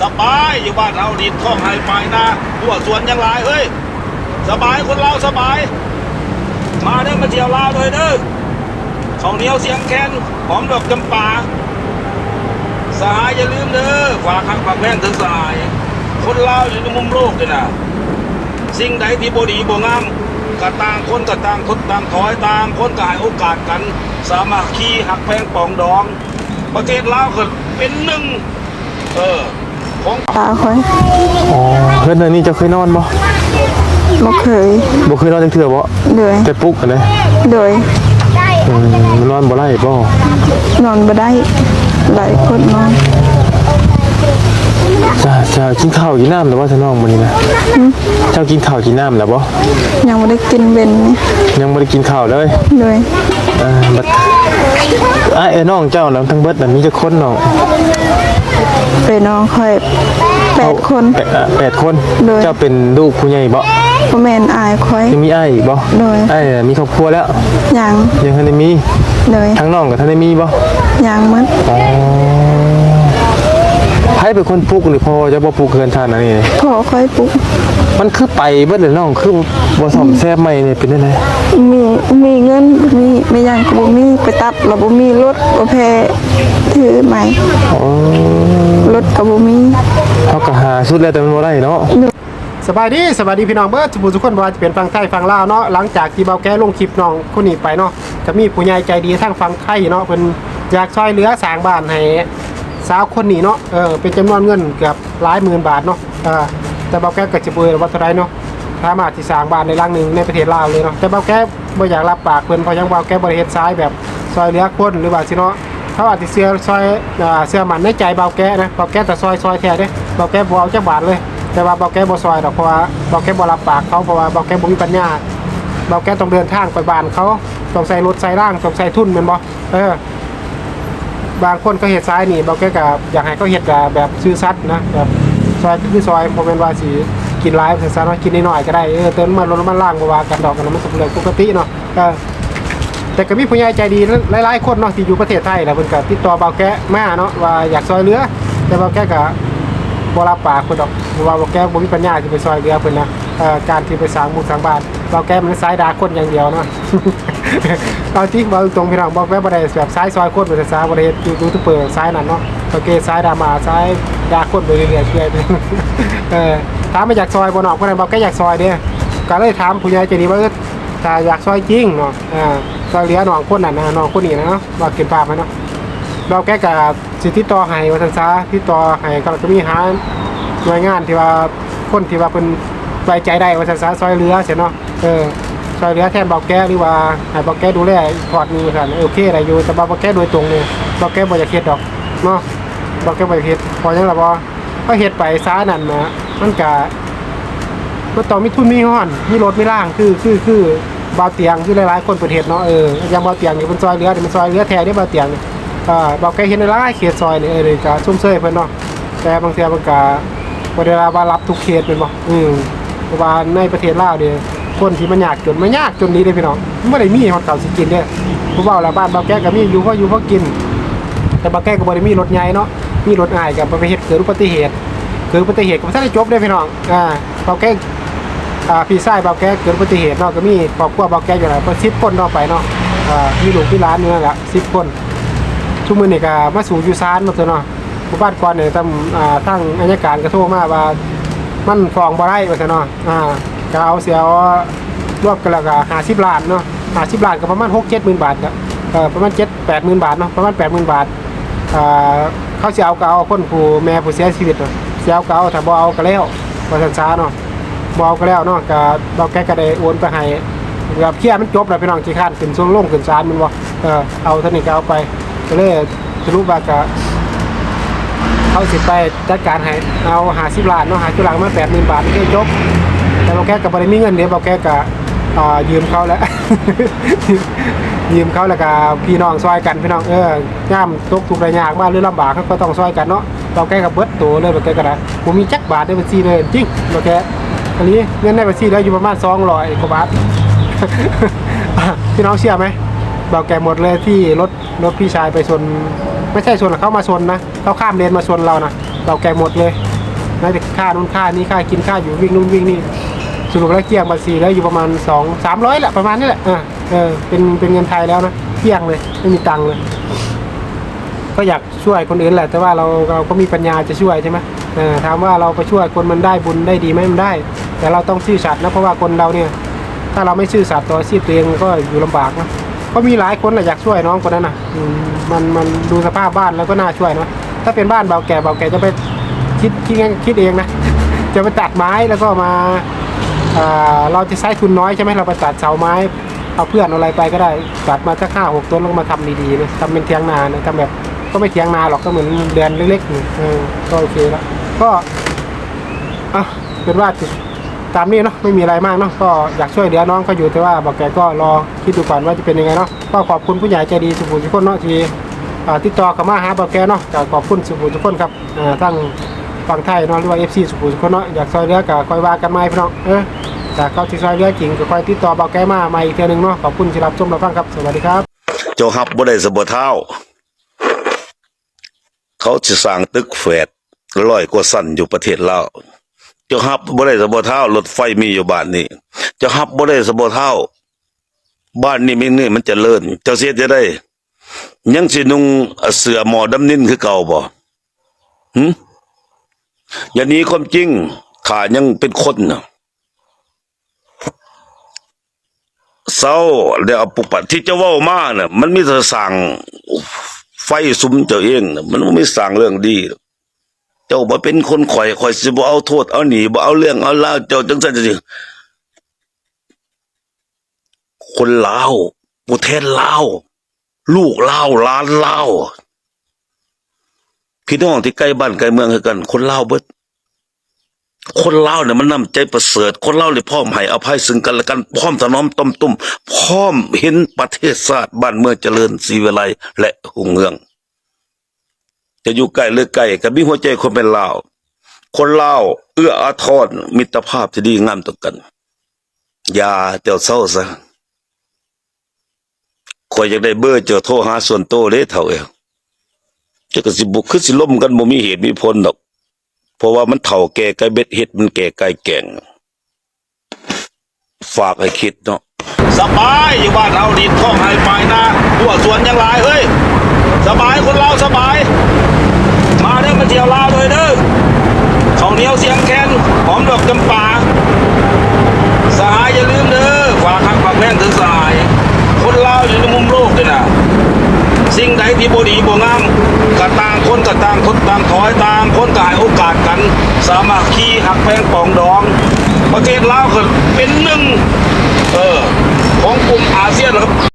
สบายอยู่บ้านเราดินข้องไฮไปนะหัวสวนยังหลายเฮ้ย สบายคนเราสบาย มาเด้อมาเที่ยวลาวเลยเด้อข้าวเหนียวเสียงแคนหอมดอกจำปาสหายอย่าลืมเด้อฝากข้างฝากแม่นถึงสหาย คนลาวอยู่ในมุมโลกนี่นะสิ่งใดที่บดีบ่งามก็ต่างคนก็ต่างคนต่างถอยต่างคนก็ให้โอกาสกัน สามัคคีหักแพงปองดอง ประเทศลาวก็เป็นหนึ่ง เออ ตาคอยอ๋อเพื่อนเดือนนี้จะเคยนอนบ่บ่เคยบ่เคยนอนจังเทื่อบ่โดยแต่ปลุกกันเลยโดยอืมมันนอนบ่ไล่บ่นอนบ่ได้หลายคนนอนจะจะกินข้าวกินน้ำหรือว่าจะน้องมื้อนี้นะเจ้ากินข้าวกินน้ำแล้วบ่ยังบ่ได้กินเบนนี่ยังบ่ได้กินข้าวเลยโดยเอ่าบัดอ้ายเอ้ยน้องเจ้าน่ะทั้งเบิดน่ะมีจักคนน้อง ไปน้องคอยแปดคนแปดอะแปดคนโดย เจ้าเป็นลูกผู้ใหญ่บ่บ่แม่นอายคอย ยังมีอ้ายอีกบ่โดย อ้ายน่ะมีครอบครัวแล้ว ยังยังทันได้มี โดยทั้งน้องกับทันได้มีบ่ยังหมด อ๋อ ใครเป็นคนปลุกหรือพ่อจะบ่ปลุกเกินท่านอันนี้ขอคอยปลุกมันคือไปเบิดเลยน้องคือบ่ซ่อมแซมใหม่นี่เป็นจังไดมีมีเงินมีไม่ยังก็บ่มีไปตัดแล้วบ่มีรถบ่แพ้ถือใหม่อ๋อรถก็บ่มีเฮาก็หาสุดแล้วแต่มันบ่ได้เนาะสบายดีสบายดีพี่น้องเบิร์ดทุกผู้ทุกคนบ่ว่าจะเป็นฟังไทยฟังลาวเนาะหลังจากที่เบาแก้ลงคลิปน้องคนนี้ไปเนาะก็มีผู้ใหญ่ใจดีทั้งฟังไทยเนาะเพิ่นอยากช่วยเหลือสร้างบ้านให้ สาวคนนี้เนาะเออเป็นจำนวนเงินเกือบหลายหมื่นบาทเนาะเออแต่เบาแก้ก็จะบ่อว่าเท่าไรเนาะสามารถที่สร้างบ้านในหลังหนึ่งในประเทศลาวเลยเนาะแต่เบาแก้บ่อยากรับปากเพิ่นเพราะยังเบาแก้บ่ได้เฮ็ดซ้ายแบบช่วยเหลือคนหรือว่าสิเนาะเขาอาจจะเชื่อซอยอ่าเชื่อมั่นในใจเบาแก้นะเบาแก้แต่ซอยซอยแท้เด้เบาแก้บ่เอาจักบาทเลย แต่ว่าเบาแก้บ่ซอยดอกเพราะว่าเบาแก้บ่รับปากเขาเพราะว่าเบาแก้บ่มีปัญญาเบาแก้ต้องเดินทางไปบ้านเขาต้องใส่รถใส่ร่างต้องใส่ทุนแม่นบ่เออ บางคนก็เฮ็ดซ้ายนี่เบาแก้ก็อยากให้เขาเฮ็ดก็แบบซื่อสัตย์นะแบบซอยคือซอยบ่แม่นว่าสิกินหลายซื่อสัตย์เนาะกินน้อยๆก็ได้เออเติมมันลดมันล่างบ่ว่ากันดอกกันมันก็เป็นเรื่องปกติเนาะแต่ก็มีผู้ใหญ่ใจดีหลายๆคนเนาะที่อยู่ประเทศไทยแล้วเพิ่นก็ติดต่อเบาแก้มาเนาะว่าอยากซอยเหลือ แต่เบาแก้ก็บ่รับปากเพิ่นดอกเพราะว่าบ่แก้บ่มีปัญญาที่ไปซอยเหลือเพิ่นนะการที่ไปสร้างหมู่สร้างบ้านบ่แก้มันสายดาคนอย่างเดียวเนาะ เอาจริงบ่ตรงพี่น้องบ่แก้บ่ไดแบบสายซอยโคนเป็นสายบ่ได้เฮ็ดยูทูบเบอร์สายนั้นเนาะโอเคสายดาม่าสายดาคนไปเรื่อยๆเรื่อยเออถามมาอยากซอยบนาะเพราะนั้นบ่แก้อยากซอยเด้ก็เลยถามผู้ใหญ่ใจดีว่าเออถ้าอยากซอยจริงเนาะอ่าซอยเหลือน้องคนนั้นนะน้องคนนี้นะเนาะว่าเก็บภาพไว้เนาะเราแก้กับสิทธิต่อให้วัฒนซาที่ต่อให้ก็จะมีหาหน่วยงานที่ว่าคนที่ว่าเป็นไว้ใจได้วัฒนซาซอยเรือเสียเนาะเออ ซอยเรือแทนเบาแก้หรือว่าให้เบาแก้ดูแลอีกพอร์ตนึงค่ะโอเคอะไรอยู่แต่เบาแก้โดยตรงเนี่ยเบาแก้บ่อยากเฮ็ดดอกเนาะเบาแก้บ่อยากเฮ็ดพอยังละบ่ก็เฮ็ดไปซ้านั่นนะมันก็มันต้องมีทุนมีห้อนมีรถมีร่างคือคือคือเบาเตียงคือหลายๆคนประเทศเนาะเออยังเบาเตียงนี่เป็นซอยเรือนี่มันซอยเรือแท้นี่เบาเตียงอ่าบอกแกเห็นในร้านเขตซอยนี่เออเลยก็ชุ่มเชยเพิ่นเนาะแต่บางเทีมันก็บ่ได้ว่ารับทุกเขตเป็นบ่อืมเพราะว่าในประเทศลาวเด้ คนที่มันยากจนมันยากจนนี้เด้พี่น้องไม่ได้มีฮอดข้าสิกินเด้ผู้เว้าแล้วบ้านบ่าวแกก็มีอยู่เพออยู่เพอกิน แต่บ่าวแกก็บ่ได้มีรถใหญ่เนาะมีรถอายก็ไปเฮ็ดเกิดอุบัติเหตุเกิดอุบัติเหตุก็บ่ได้จบเด้พี่น้องอ่าบ่าวแกอ่าพี่ชายบ่าวแกเกิดอุบัติเหตุเนาะก็มีครอบครัวบ่าวแกอยู่แล้วประ10คนเนาะไปเนาะอ่ามีลูกมีหลานอยู่นั่นแหละ10คนชุมมือนี่ก็มาสู่อยู่ซานมาตัวเนาะผู้บ้านก่อนเนี่ยตั้งอ่าทั้งอัยการก็โทรมาว่ามันฟ้องบ่ได้ว่าซั่นเนาะอ่า ก็เอาเสียรวบกันแล้วก็50ล้านเนาะ50ล้านก็ประมาณ6 7หมื่นบาทก็เอ่อประมาณ7 8หมื่นบาทเนาะประมาณ8หมื่นบาทอ่าเขาสิเอาก็เอาคนผู้แม่ผู้เสียชีวิตเนาะสิเอาก็เอาถ้าบ่เอาก็แล้วว่าซั่นซาเนาะบ่เอาก็แล้วเนาะก็เราแก้ก็ได้โอนไปให้แบบเคลียร์มันจบแล้วพี่น้องที่ค้านขึ้นส่งลงขึ้นศาลมันบ่เออเอาท่านี้ก็เอาไปก็เลยสรุปว่าก็เขาสิไปจัดการให้เอาหาสิบล้านเนาะหาจุลังมาแปดหมื่นบาทนี่จบ แต่เราแค่กับบริมีเงินเดี๋ยวเราแค่กับยืมเขาแล้วยืมเขาแล้วก็พี่น้องซอยกันพี่น้องเออย่ามตกถูกข์ระยากมากหรือลำบากเขาก็ต้องซอยกันเนาะเราแค่กับเบิดตัวเลยเราแค่ก็ได้ผมมีจักบาทในบัญชีเลยจริงเราแค่อันนี้เงินในบัญชีแล้วอยู่ประมาณสองร้อยกว่าบาทพี่น้องเชื่อไหมบอกแกหมดเลยที่รถรถพี่ชายไปชนไม่ใช่ชนเขามาชนนะเขาข้ามเลนมาชนเรานะเราแกหมดเลยน่าจะค่านู่นค่านี้ค่ากินค่าอยู่วิ่งนู่นวิ่งนี่ สรุปแล้วเกลี้ยงบัญชีแล้วอยู่ประมาณสองสามร้อยแหละประมาณนี้แหละอ่าเออเป็นเป็นเงินไทยแล้วนะเกลี้ยงเลยไม่มีตังค์เลย ก็อยากช่วยคนอื่นแหละ แต่ว่าเราเราก็มีปัญญาจะช่วยใช่ไหมเออถามว่าเราไปช่วยคนมันได้บุญได้ดีไหมมันได้ แต่เราต้องซื่อสัตย์นะเพราะว่าคนเราเนี่ย ถ้าเราไม่ซื่อสัตย์ต่ออาชีพตัวเองก็อยู่ลำบากนะก็มีหลายคนแหละอยากช่วยน้องคนนั้นนะมันมันดูสภาพบ้านแล้วก็น่าช่วยนะถ้าเป็นบ้านเบาแก่เบาแก่จะไปคิดคิดคิดเองนะจะไปตัดไม้แล้วก็มา เราจะใช้ทุนน้อยใช่ไหมเราไปตัดเสาไม้เอาเพื่อนอะไรไปก็ได้ตัดมาสักห้าหกต้นแล้วมาทำดีๆนะทำเป็นเทียงนานะทำแบบก็ไม่เทียงนาหรอกก็เหมือนเดือนเล็กๆอก็โอเคแล้วก็อะเป็นว่าตามนี้เนาะไม่มีอะไรมากเนาะก็อยากช่วยเหลือน้องก็อยู่แต่ว่าบอกแกก็รอคิดดูก่อนว่าจะเป็นยังไงเนาะก็ขอบคุณผู้ใหญ่ใจดีสุขุมทุกคนเนาะที่ติดต่อเข้ามาหาบอกแกเนาะขอบคุณสุขุมทุกคนครับทั้งฝั่งไทยเนาะหรือว่า FC สุขุมสุขนเนาะอยากซอยเรือก็คอยว่ากันใหม่พี่น้องเออ แต่เขาที่ซอยเรือจริงก็คอยติดต่อเบาแก้มาใหม่อีกเทื่อนึงเนาะขอบคุณที่รับชมรับฟังครับ สวัสดีครับเจ้าฮับบ่ได้สะบ่เท้าเขาจะสร้างตึกแฝดร้อยกว่าสั้นอยู่ประเทศลาวเจ้าฮับบ่ได้สะบ่เท้ารถไฟมีอยู่บ้านนี้เจ้าฮับบ่ได้สะบ่เท้าบ้านนี้มีนี่มันจะเจริญเจ้าเสียจะได้ ยังสินุ่งเสือหมอดำนินคือเก่าบ่หึอย่าหนี้ความจริงขายังเป็นคนน่ะ เศร้าเดี๋ยวปุกปัดที่เจ้าว้ามาน่ะมันมีแต่สั่งไฟสุมเจ้าเองน่ะมันไม่สั่งเรื่องดี เจ้าบ่เป็นคนข่อยข่อยสิบ่เอาโทษเอาหนีบ่เอาเรื่องเอาราเจ้าจังซั่นจังคนลาวประเทศลาวลูกลาวหลานลาวพี่น้องที่ใกล้บ้านใกล้เมืองคือกัน คนลาวเบิด คนเล่าเนี่ยมันนำใจประเสริฐ คนเล่าเนี่ยพร้อมให้อภัยซึ่งกันและกันพร้อมถนอมต้มตุ้มพร้อมเห็นประเทศชาติบ้านเมืองเจริญสีวิไลและหุ่งเรือง จะอยู่ใกล้หรือไกลก็มีหัวใจคนเป็นลาว คนเล่าเอื้ออาทรมิตรภาพที่ดีงามต่อกัน อย่าเจ้าเศร้าซะคอยอยากได้เบอร์เจ้าโทรหาส่วนโตเด้เท่าเอวจะกระสิบุกขึ้นสิล่มกันบ่มีเหตุมีผลดอก เพราะว่ามันเถ่าแก่ไก่เบ็ดเห็ดมันแก่ไก่แก่ง ฝากให้คิดเนาะสบายอยู่บ้านเราดินท่องไฮไปนะหัวสวนยังหลายเฮ้ย สบายคนเราสบาย มาเด้อมาเที่ยวลาวเลยเด้อข้าวเหนียวเสียงแคนหอมดอกจำปาสหายอย่าลืมเด้อฝากหักฝากแม่ถึงสหาย คนลาวอยู่ในมุม สิ่งใดที่บดีบ่งามก็ต่างคนก็ต่างทดต่างถอยต่างคนก็ให้โอกาสกัน สามารถขี่หักแพงปองดอง ประเทศลาวก็เป็นหนึ่งเออของกลุ่มอาเซียนนะครับ